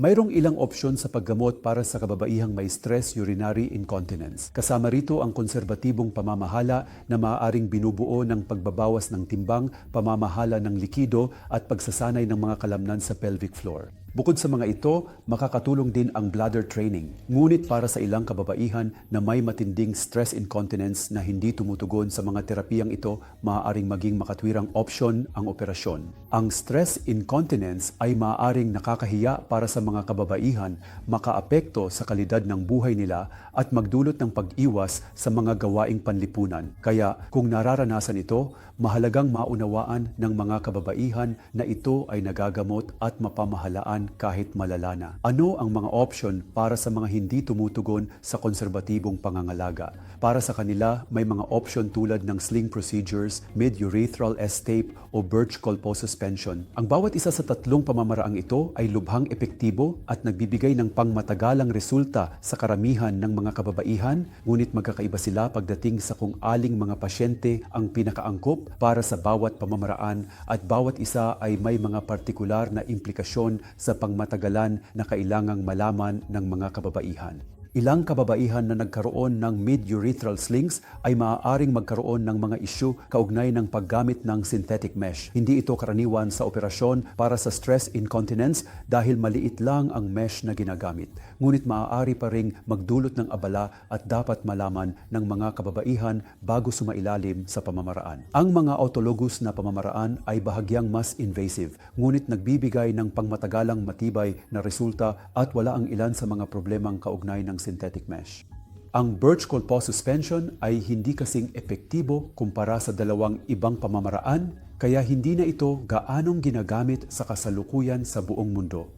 Mayroong ilang opsyon sa paggamot para sa kababaihang may stress urinary incontinence. Kasama rito ang konserbatibong pamamahala na maaaring binubuo ng pagbabawas ng timbang, pamamahala ng likido at pagsasanay ng mga kalamnan sa pelvic floor. Bukod sa mga ito, makakatulong din ang bladder training. Ngunit para sa ilang kababaihan na may matinding stress incontinence na hindi tumutugon sa mga terapiyang ito, maaaring maging makatwirang option ang operasyon. Ang stress incontinence ay maaaring nakakahiya para sa mga kababaihan, makaapekto sa kalidad ng buhay nila at magdulot ng pag-iwas sa mga gawaing panlipunan. Kaya kung nararanasan ito, mahalagang maunawaan ng mga kababaihan na ito ay nagagamot at mapamahalaan kahit malala na. Ano ang mga option para sa mga hindi tumutugon sa konserbatibong pangangalaga? Para sa kanila, may mga option tulad ng sling procedures, mid-urethral S-tape o birch colposuspension. Ang bawat isa sa tatlong pamamaraang ito ay lubhang epektibo at nagbibigay ng pangmatagalang resulta sa karamihan ng mga kababaihan, ngunit magkakaiba sila pagdating sa kung aling mga pasyente ang pinakaangkop para sa bawat pamamaraan at bawat isa ay may mga partikular na implikasyon sa pangmatagalan na kailangang malaman ng mga kababaihan. Ilang kababaihan na nagkaroon ng mid-urethral slings ay maaaring magkaroon ng mga isyu kaugnay ng paggamit ng synthetic mesh. Hindi ito karaniwan sa operasyon para sa stress incontinence dahil maliit lang ang mesh na ginagamit. Ngunit maaari pa ring magdulot ng abala at dapat malaman ng mga kababaihan bago sumailalim sa pamamaraan. Ang mga autologous na pamamaraan ay bahagyang mas invasive, ngunit nagbibigay ng pangmatagalang matibay na resulta at wala ang ilan sa mga problemang kaugnay ng synthetic mesh. Ang birch colpo suspension ay hindi kasing epektibo kumpara sa dalawang ibang pamamaraan kaya hindi na ito gaanong ginagamit sa kasalukuyan sa buong mundo.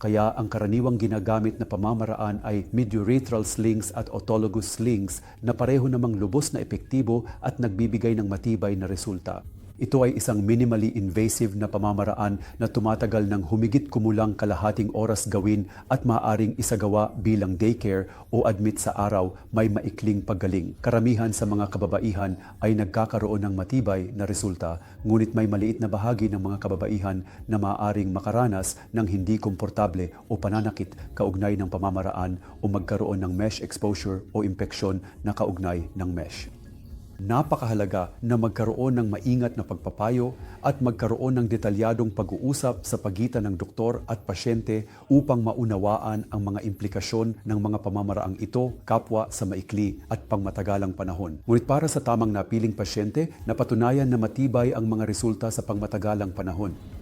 Kaya ang karaniwang ginagamit na pamamaraan ay mid-urethral slings at autologous slings na pareho namang lubos na epektibo at nagbibigay ng matibay na resulta. Ito ay isang minimally invasive na pamamaraan na tumatagal ng humigit kumulang kalahating oras gawin at maaring isagawa bilang daycare o admit sa araw may maikling paggaling. Karamihan sa mga kababaihan ay nagkakaroon ng matibay na resulta, ngunit may maliit na bahagi ng mga kababaihan na maaring makaranas ng hindi komportable o pananakit kaugnay ng pamamaraan o magkaroon ng mesh exposure o impeksyon na kaugnay ng mesh. Napakahalaga na magkaroon ng maingat na pagpapayo at magkaroon ng detalyadong pag-uusap sa pagitan ng doktor at pasyente upang maunawaan ang mga implikasyon ng mga pamamaraang ito kapwa sa maikli at pangmatagalang panahon. Ngunit para sa tamang napiling pasyente, napatunayan na matibay ang mga resulta sa pangmatagalang panahon.